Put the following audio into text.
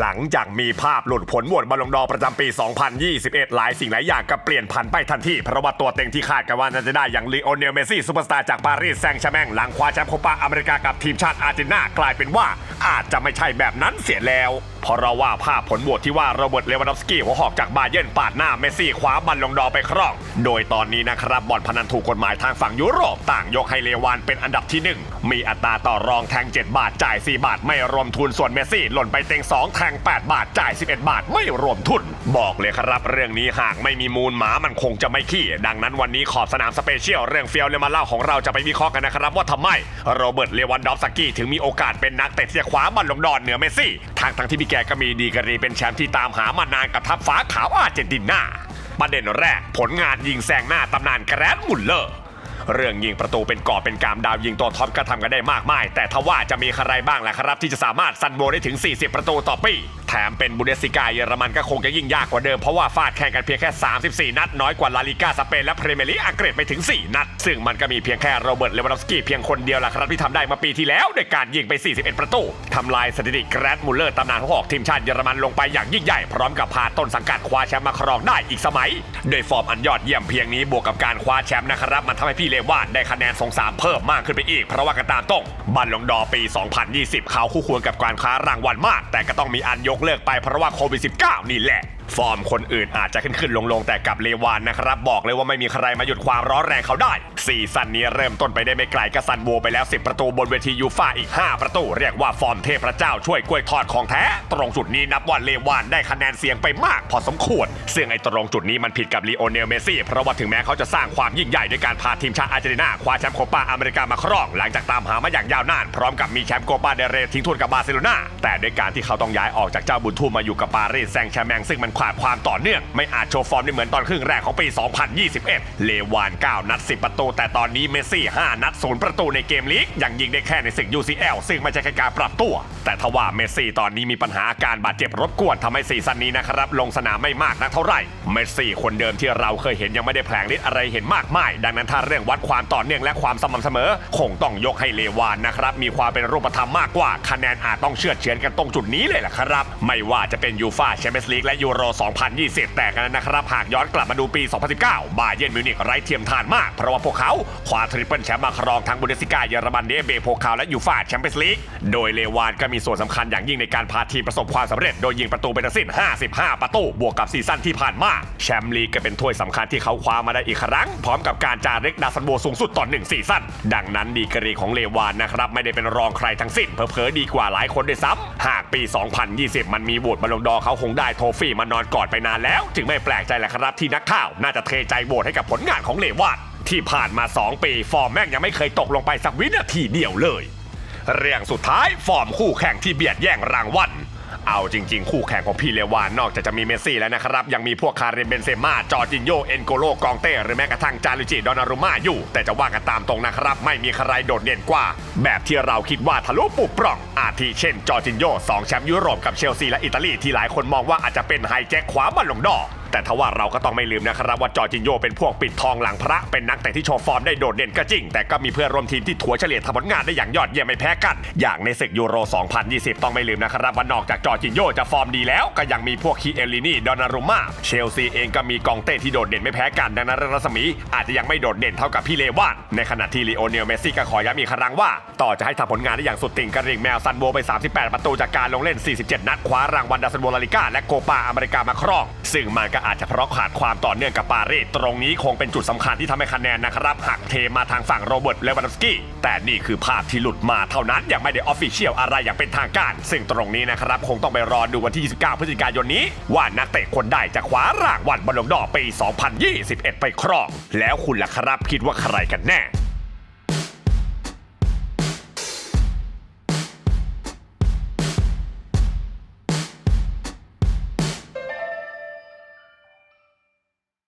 หลังจากมีภาพหลุดผลโหวตบอลลงดอร์ประจำปี 2021 หลายสิ่งหลายอย่างก็เปลี่ยนผันไปทันที เพราะว่าตัวเต็งที่คาดกันว่าน่าจะได้อย่างลีโอเนลเมซี่ซูเปอร์สตาร์จากปารีสแซงต์แชร์แมงหลังคว้าแชมป์โคปาอเมริกากับทีมชาติอาร์เจนตินากลายเป็นว่า อาจจะไม่ใช่แบบนั้นเสียแล้วเพราะเราว่าภาพผลโหวตที่ว่าโรเบิร์ตเลวานอฟสกี้หัวหอกจากบาเยิร์นปาดหน้าเมสซี่คว้าบอลลงดอไปครอง โดยตอนนี้นะครับบอลพนันถูกกฎหมายทางฝั่งยุโรปต่างยกให้เลวานเป็นอันดับที่หนึ่งมีอัตราต่อรองแทง 7 บาทจ่าย 4 บาทไม่รวมทุนส่วนเมสซี่หล่นไปเต็ง2แทง 8 บาทจ่าย 11 บาทไม่รวมทุน บอกเลยครับเรื่องนี้หากไม่มีมูลหมามันคงจะไม่ขี้ ดังนั้นวันนี้ขอบสนามสเปเชียลเรื่องเฟียวเลมาเล่าของเราจะไปวิเคราะห์กันนะครับ ว่าทำไมโรเบิร์ตเลวันดอฟสกี้ถึงมีโอกาสเป็นนักเตะที่คว้าบอลลงดอนเหนือเมสซี่ทางทั้งที่พี่แกก็มีดีกรีเป็นแชมป์ที่ตามหามานานกับทัพฟ้าขาวอาร์เจนตินาประเด็นแรกผลงานยิงแซงหน้าตำนานแกรนด์มุลเลอร์เรื่องยิงประตูเป็นกอบเป็นกามดาวยิงตัวท็อปก็ทำกันได้มากมาย แต่ทว่าจะมีใครบ้างล่ะครับ ที่จะสามารถซันโบได้ถึง 40 ประตูต่อปีแถมเป็นบุเดสิกาเยอรมันก็คงจะยิ่งยากกว่าเดิม เพราะว่าฟาดแข่งกันเพียงแค่ 34 นัดน้อยกว่าลาลิกาสเปนและพรีเมียร์ลีกอังกฤษไปถึง 4 นัด ซึ่งมันก็มีเพียงแค่โรเบิร์ตเลวานดอฟสกี้เพียงคนเดียวล่ะครับที่ทำได้มาปีที่แล้วด้วยการยิงไป 41 ประตูทำลายสถิติแกรดมุลเลอร์ตำนานหัวอกทีมชาติเยอรมันลงไปอย่างยิ่งใหญ่พร้อมกับพาต้นสังกัดคว้าแชมป์มาครองได้อีกสมัยโดยฟอร์มอันยอดเยี่ยมเพียงนี้บวกกับการคว้าแชมป์นะครับมันทำให้พี่เลวานได้คะแนนสงสารเพิ่มมากขึ้นไปอีก เพราะว่ากันตามตรงบัลลงดอปี 2020 เขาคู่ควรกับการคว้ารางวัลมาก แต่ก็ต้องมีอันยกเลิกไปเพราะว่าโควิด -19 นี่แหละ ฟอร์มคนอื่นอาจจะขึ้นขึ้นลงลงแต่กับเลวานนะครับ บอกเลยว่าไม่มีใครมาหยุดความร้อนแรงเขาได้ซีซั่นนี้เริ่มต้นไปได้ไม่ไกลก็ซันโวไปแล้ว 10 ประตูบนเวทียูฟ่าอีก 5 ประตู เรียกว่าฟอร์มเทพเจ้าช่วยกล้วยทอดของแท้ ตรงจุดนี้นับว่าเลวานได้คะแนนเสียงไปมากพอสมควร ซึ่งไอ้ตรงจุดนี้มันผิดกับลีโอเนลเมซี่เพราะว่าถึงแม้เขาจะสร้างความยิ่งใหญ่ด้วยการพาทีมชาติอาร์เจนตินาคว้าแชมป์โคปาอเมริกามาครองหลังจากตามหามาอย่างยาวนาน พร้อมกับมีแชมป์โคปาเดเรทิ้งทุนกับบาร์เซโลนาแต่ด้วยการที่เขาต้องย้ายออกจากเจ้าบุญทุ่มมาอยู่กับปารีสแซงต์แชร์แมงซึ่งมันขาดความต่อเนื่อง ไม่อาจโชว์ฟอร์มได้เหมือนตอนครึ่งแรกของปี 2021 เลวาน 9 นัด 10 ประตู แต่ตอนนี้เมสซี่ 5 นัด 0 ประตูในเกมลีก ยังยิงได้แค่ในศึก UCL ซึ่งไม่ใช่แค่การปรับตัว แต่ทว่าเมสซี่ตอนนี้มีปัญหาอาการบาดเจ็บรบกวนทำให้ซีซั่นนี้นะครับ ลงสนามไม่มากนักเท่าไหร่ เมสซี่คนเดิมที่เราเคยเห็นยังไม่ได้แผลงฤทธิ์อะไรเห็นมากมาย ดังนั้นถ้าเรื่องวัดความต่อเนื่องและความสม่ำเสมอ คงต้องยกให้เลวานนะครับ มีความเป็นรูปธรรมมากกว่า คะแนนอาจต้องเชื่อเฉือนกันตรงจุดนี้เลยล่ะครับ ไม่ว่าจะเป็นยูฟาแชมเปี้ยนส์ลีกและยูโร2020 แต่กันนะครับ หากย้อนกลับมาดูปี 2019 บาเยิร์นมิวนิกไร้เทียมทานมาก เพราะว่าพวกเขาคว้าทริปเปิลแชมป์มาครองทั้งบุนเดสซิกาเยอรมันเดเบโพคาและยูฟาแชมเปี้ยนส์ลีก โดยเลวานก็มีส่วนสำคัญอย่างยิ่งในการพาทีมประสบความสำเร็จ โดยยิงประตูไปทั้งสิ้น 55 ประตู บวกกับซีซั่นที่ผ่านมา แชมป์ลีกก็เป็นถ้วยสำคัญที่เขาคว้ามาได้อีกครั้ง พร้อมกับการจารึกดาวซันโบสูงสุดต่อหนึ่งซีซั่น ดังนั้นดีกรีของเลวานนะครับไม่ได้เป็นรองใครทั้งสิ้นเผลอดีกว่าหลายคนด้วยซ้ำหากปี 2020 มันมีโหวตบอลลงดอเขาคงได้โทฟี่มานอนกอดไปนานแล้ว จึงไม่แปลกใจแหละครับที่นักข่าว น่าจะเทใจโหวตให้กับผลงานของเลวาดที่ผ่านมา 2 ปี ฟอร์มแม่งยังไม่เคยตกลงไปสักวินาทีเดียวเลย เรื่องสุดท้ายฟอร์มคู่แข่งที่เบียดแย่งรางวัล เอาจริงๆ คู่แข่งของพี่เลวานนอกจากจะมีเมสซี่แล้วนะครับ ยังมีพวกคาริมเบนเซม่าจอร์จินโยเอ็นโกโลกองเต้หรือแม้กระทั่งจารุจิดอนารุม่าอยู่ แต่จะว่ากันตามตรงนะครับ ไม่มีใครโดดเด่นกว่า แบบที่เราคิดว่าทะลุปุบปร่อง อาทิเช่นจอร์จินโยสองแชมป์ยุโรปกับเชลซีและอิตาลีที่หลายคนมองว่าอาจจะเป็นไฮแจ็คคว้าบอลลงดอก แต่ทว่าเราก็ต้องไม่ลืมนะครับว่าจอร์จินโยเป็นพวกปิดทองหลังพระเป็นนักเตะที่โชว์ฟอร์มได้โดดเด่นก็จริง แต่ก็มีเพื่อนร่วมทีมที่ถัวเฉลี่ยทำผลงานได้อย่างยอดเยี่ยมไม่แพ้กัน อย่างในศึกยูโร 2020 ต้องไม่ลืมนะครับว่านอกจากจอร์จินโยจะฟอร์มดีแล้ว ก็ยังมีพวกคีเอลลินีดอนารุม่าเชลซีเองก็มีกองเต้ที่โดดเด่นไม่แพ้กันดังนั้นรัศมี อาจจะยังไม่โดดเด่นเท่ากับพี่เลวานในขณะที่ลีโอเนลเมสซี่ก็ขอย้ำอีกครั้งว่า ต่อจะให้ทำผลงานได้อย่างสุดติ่งกระริ่งแมวซันโวไป 38 ประตูจากการลงเล่น 47 นัดคว้ารางวัลดาซันโวลาลิก้าและโคปาอเมริกามาครอง ซึ่งมันกอาจจะเพราะขาดความต่อเนื่องกับปารีสตรงนี้คงเป็นจุดสำคัญที่ทำให้คะแนนนะครับหักเทมาทางฝั่งโรเบิร์ตเลวานดอสกี้แต่นี่คือภาพที่หลุดมาเท่านั้นยังไม่ได้ออฟฟิเชียลอะไรอย่างเป็นทางการ ซึ่งตรงนี้นะครับคงต้องไปรอดูวันที่ 29 พฤศจิกายนนี้ ว่านักเตะคนใดจะคว้ารางวัลบอลลงดอปี 2021 ไปครอง แล้วคุณล่ะครับคิดว่าใครกันแน่